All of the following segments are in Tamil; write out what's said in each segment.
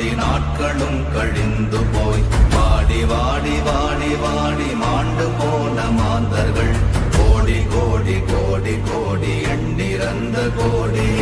நாடி நாட்களும் கழிந்து போய். வாடி வாடி வாடி வாடி மாண்டு போன மாந்தர்கள். கோடி கோடி கோடி கோடி எண்ணிறந்த கோடி.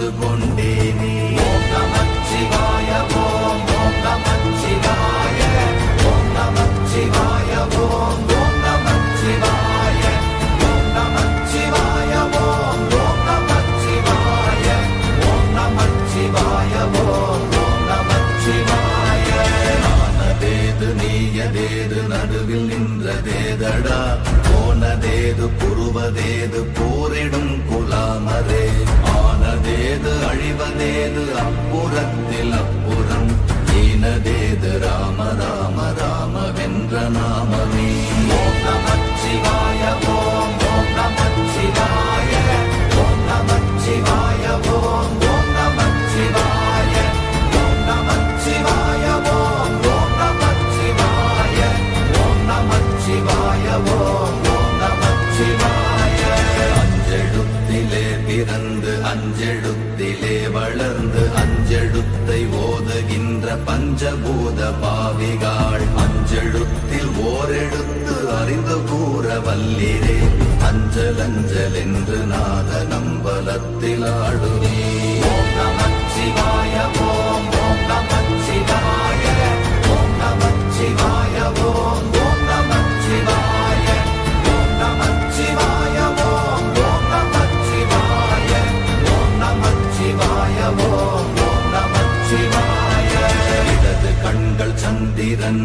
ஓம் நமச்சிவாய ஓம் நமச்சிவாய ஓம் ஓம் நீயதேது நடுவில் நின்றதேதடா. போனதேது புருவதேது போரிடும் குலாமரே. ஆனதேது அழிவதேது அப்புறத்தில் அப்புறம். ஈனதேது ராம ராம ராம வென்ற நாமமே. ஓம் நமச்சிவாய ஓம் ஓம் நமச்சிவாய ஓம் நமச்சிவாய அஞ்சல் என்று நாத நம்பலத்தில் ஆடுவே ஓம் நமச்சிவாய ஓம் ஓம் நமச்சிவாய ஓம் நமச்சிவாய ஓம் ஓம் நமச்சிவாய ஓம் நமச்சிவாய ஓம் ஓம் நமச்சிவாய ஓம் நமச்சிவாய ஓம் ஓம் நமச்சிவாய இடது கண்கள் சந்திரன்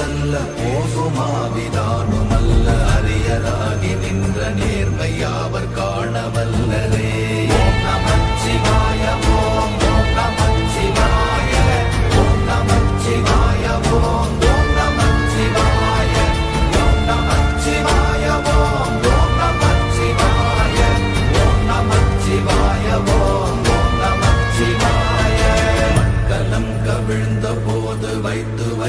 நல்ல போகுமாவிதானுமல்ல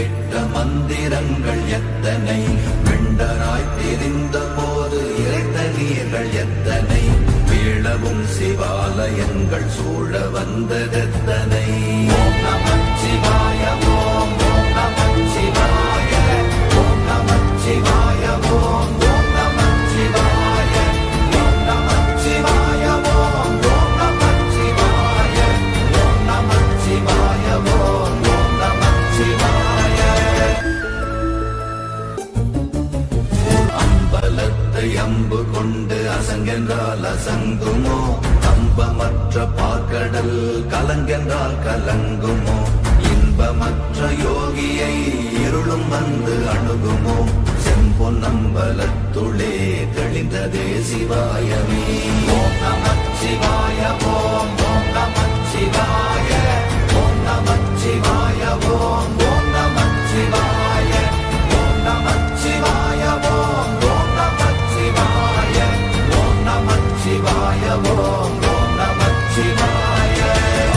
ஜெபித்து மந்திரங்கள் எத்தனை? வெண்டராய் தெரிந்த போது இறைத்த நீர்கள் எத்தனை? வீழவும் சிவாலயங்கள் சூழ வந்ததெத்தனை? ஓம் தெளிந்ததே சிவாயமே ஓம் நம சிவாய ஓம் ஓம் நம சிவாய ஓம் நம சிவாய ஓம் ஓம் நம சிவாய ஓம் நம சிவாய ஓம் ஓம் நம சிவாய ஓம் நம சிவாய ஓம் ஓம் நமச்சிவாய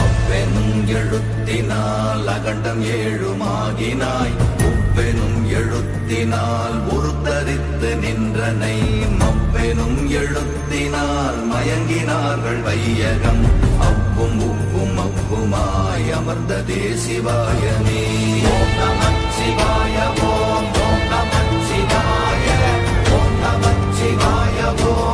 அவ்வெனும் எழுத்தினால் அகண்டம் ஏழுமாகினாய் உவ்வெனும் எழுத்தினால் உருத்தரித்து நின்றனை மவ்வெனும் எழுத்தினார் மயங்கினார்கள் வையகம். அவ்வும் உவ்வும் அவ்வுமாய் அமர்ந்த தேசிவாயமே சிவாய ஓம் ஓம் நமச்சிவாய ஓம் நமச்சிவாய ஓம் ஓம்.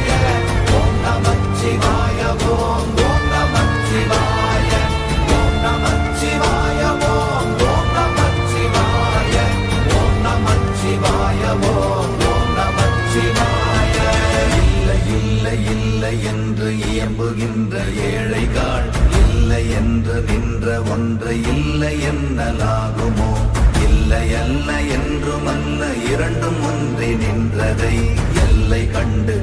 என்றும் இரண்டும் ஒன்றி நின்றதை எல்லை கண்டு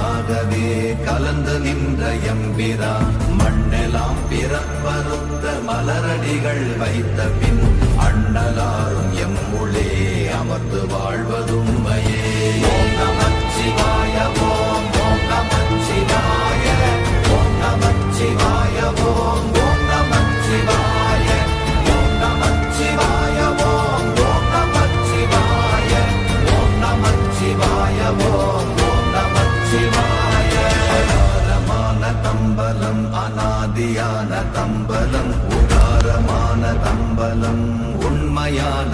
மழையாகவே கலந்து நின்ற எம்பிரான் மண்ணெல்லாம் பிறப்பருத்த மலரடிகள் வைத்த பின் அண்ணலாரும் எம்முளே அமர்ந்து வாழ்வதுமையே நமச்சிவாய ஓம் நமச்சிவாய ஓம் நமச்சிவாய ஓம்.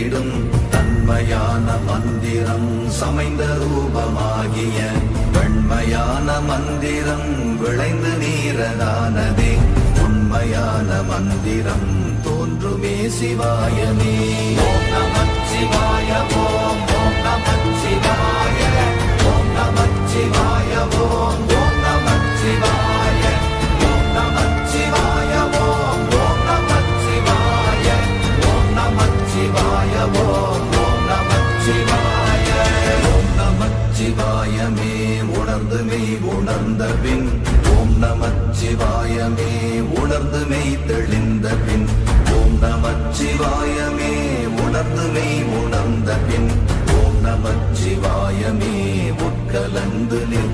இருந்திடும் தன்மையான மந்திரம் சமைந்த ரூபமாகிய வெண்மையான மந்திரம் விளைந்து நீரதானதே. உண்மையான மந்திரம் தோன்றுமே சிவாயமே. ஓம் நமச்சிவாய ஓம். மாயமே உட்கலந்து நிற்குமே